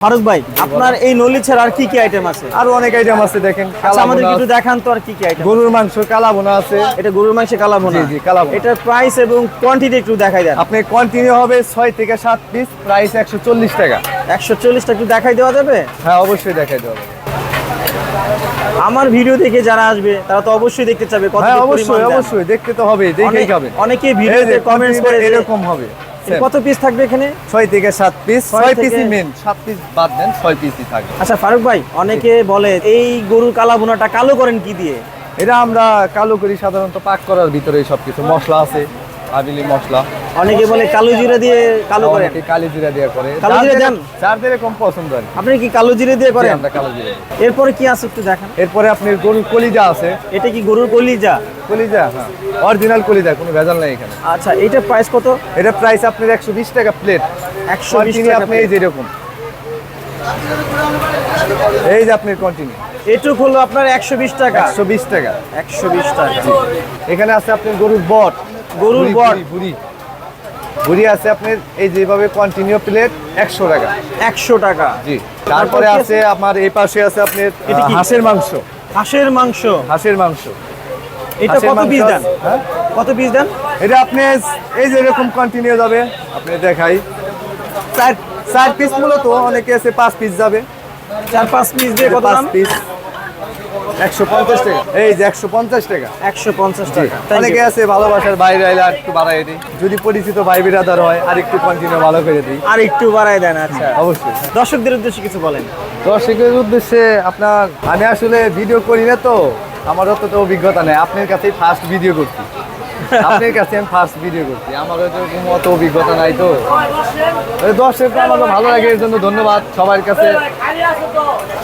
ফারুক ভাই আপনার এই নলি ছাড়া আর কি কি আইটেম আছে? আরও অনেক আইটেম আছে দেখেন আচ্ছা আমাদের একটু দেখান তো আর কি কি আইটেম গরুর মাংস কালা বোনা আছে। এটা গরুর মাংসে কালা ভোনা জি, কালা। এটার প্রাইস এবং কোয়ান্টিটি একটু দেখাই দেন। আপনি কন্টিনিউ হবে ছয় থেকে সাত পিস প্রাইস একশো চল্লিশ টাকা। একশো চল্লিশটা একটু দেখাই দেওয়া যাবে? হ্যাঁ অবশ্যই দেখাই দেবো আমার ভিডিও দেখে যারা আসবে তারা তো অবশ্যই দেখতে চাবে কত হ্যাঁ অবশ্যই। অবশ্যই দেখতে তো হবে দেখেই অনেক- খাবেন অনেকে এই ভিডিওতে কমেন্টস করে এরকম হবে। কত পিস থাকবে এখানে? ছয় থেকে সাত পিস ছয় ছয় পিসই মেন সাত পিস বাদ দেন ছয় পিসই থাকবে। আচ্ছা ফারুক ভাই অনেকে বলে এই গরুর কালা বোনাটা কালো করেন কি দিয়ে? এটা আমরা কালো করি সাধারণত পাক করার ভিতরে সবকিছু। মশলা আছে আবিলি মশলা। অনেকে বলে কালো জিরা দিয়ে কালো করে অনেকে কালি জিরা দিয়ে করে। কালো জিরা দেন? যার যেরকম পছন্দ হয় আপনি কি কালো জিরে দিয়ে করেন? আমরা কালো জিরা। এরপরে কি আছে একটু দেখান। এরপরে আপনার গরুর কলিজা আছে। এটা কি গরুর কলিজা? কলিজা হ্যাঁ। অরিজিনাল কলিজা কোনো ভেজাল নাই এখানে। আচ্ছা এটা প্রাইস কত? এটা প্রাইস আপনার একশো বিশ টাকা প্লেট একশো বিশ কন্টিনিউ টাকা আপনি এই যে এরকম। এই যে আপনার কন্টিনিউ এটুক হলো আপনার একশো বিশ টাকা। একশো বিশ টাকা। একশো বিশ টাকা। এখানে আছে আপনার গরুর বট। গরুর বট। ভুড়ি, ভুড়ি আছে আপনার এই যেভাবে কন্টিনিউ প্লেট একশো টাকা। একশো টাকা। জি। তারপরে আছে আমার এই পাশে আছে আপনার হাঁসের মাংস। হাঁসের মাংস। হাঁসের মাংস। এটা কত পিস দেন? হ্যাঁ? কত পিস দেন? এটা আপনি এই যে এরকম কন্টিনিউ যাবে আপনি দেখাই। চার চার পিস মূলত অনেকে আছে পাঁচ পিস যাবে। চার পাঁচ পিস দিয়ে কত পাঁচ দাম? পিস একশো পঞ্চাশ টাকা। এই যে একশো পঞ্চাশ টাকা। একশো পঞ্চাশ টাকা অনেকে আছে ভালোবাসার বাইরে আইলে আর একটু বাড়াই দিই। যদি পরিচিত ভাই বিরাদার হয় আর একটু কন্টিনিউ ভালো করে দিই। আর একটু বাড়াই দেন আচ্ছা। অবশ্যই। দর্শকদের উদ্দেশ্যে কিছু বলেন। দর্শকের উদ্দেশ্যে আপনার আমি আসলে ভিডিও করি না তো আমার অতটা অভিজ্ঞতা নেই। আপনার কাছেই ফার্স্ট ভিডিও করছি। আপনার কাছে আমি ফার্স্ট ভিডিও করছি। আমার কোনো অত অভিজ্ঞতা নাই তো। দর্শক আমাকে ভালো লাগে এর জন্য ধন্যবাদ। সবার কাছে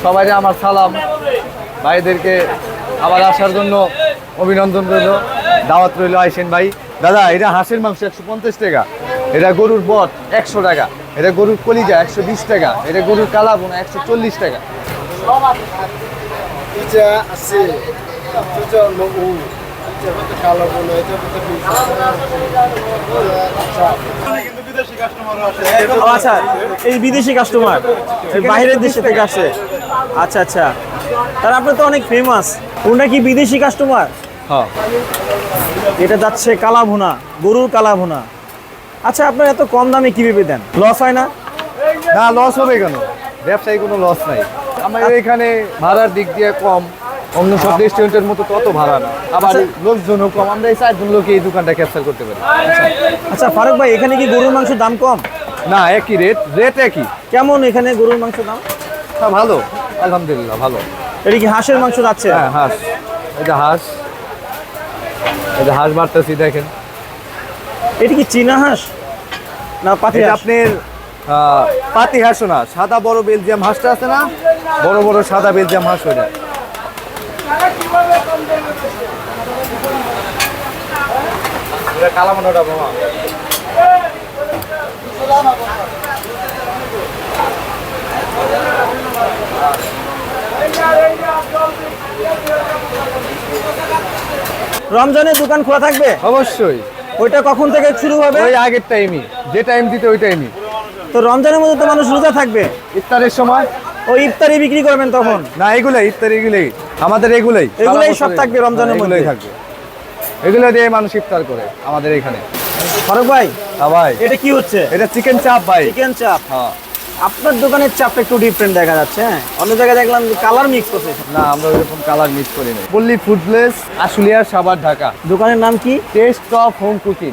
সবাই আমার সালাম। ভাইদেরকে আবার আসার জন্য অভিনন্দন রইল, দাওয়াত রইল আইসেন ভাই। দাদা, এটা হাঁসের মাংস একশো পঞ্চাশ টাকা, এটা গরুর বট একশো টাকা, এটা গরুর কলিজা একশো বিশ টাকা, এটা গরুর কালাবোনা একশো চল্লিশ টাকা। কালো বলে এটা আচ্ছা এই বিদেশি কাস্টমার বাইরের দেশে থেকে আসে। আচ্ছা আচ্ছা। তার আপনি তো অনেক ফেমাস ওটা কি বিদেশি কাস্টমার হ্যাঁ। এটা যাচ্ছে কালা ভুনা গরুর কালা ভুনা আচ্ছা আপনার এত কম দামে কীভাবে দেন? লস হয় না? না লস হবে কেন? ব্যবসায়ী কোনো লস নাই। আমাদের এখানে ভাড়ার দিক দিয়ে কম। অন্য সব রেস্টুরেন্টের মতো তত ভাড়া না। আবার লোকজনও কম আমরা এই চারজন লোকে এই দোকানটা ক্যাপচার করতে পারি। আচ্ছা ফারুক ভাই এখানে কি গরুর মাংসের দাম কম? না একই রেট রেট একই। কেমন এখানে গরুর মাংস দাম? হ্যাঁ ভালো। আলহামদুলিল্লাহ ভালো। এটা কি হাঁসের মাংস যাচ্ছে? হ্যাঁ হাঁস। এটা হাঁস। এটা হাঁস মারতেছি দেখেন। এটা কি চীনা হাঁস? না পাতি আপনার পাতি হাঁসও না সাদা বড় বেলজিয়াম হাঁসটা আছে না? বড় বড় সাদা বেলজিয়াম হাঁস ওইটা। বাবা রমজানের দোকান খোলা থাকবে? অবশ্যই। ওইটা কখন থেকে শুরু হবে? ওই আগের টাইমই। যে টাইম দিতে ওই টাইমই। তো রমজানের মধ্যে তো মানুষ রোজা থাকবে? ইফতারের সময়? ওই ইফতারি বিক্রি করবেন তখন? না এগুলাই ইফতার এগুলাই। আমাদের এগুলাই এগুলাই সব থাকবে রমজানের হ্যাঁ, মধ্যে। থাকবে। এগুলো দিয়ে মানুষ ইফতার করে আমাদের এখানে। ফারুক ভাই হ্যাঁ ভাই। এটা কি হচ্ছে? এটা চিকেন চাপ ভাই। চিকেন চাপ। হ্যাঁ। আপনার দোকানের চাপটা একটু ডিফারেন্ট দেখা যাচ্ছে হ্যাঁ? অন্য জায়গায় দেখলাম কালার মিক্স করছে। না আমরা ওইরকম কালার মিক্স করি না পল্লী ফুড প্লেস আশুলিয়ার সাবার ঢাকা। দোকানের নাম কি? Test of home cooking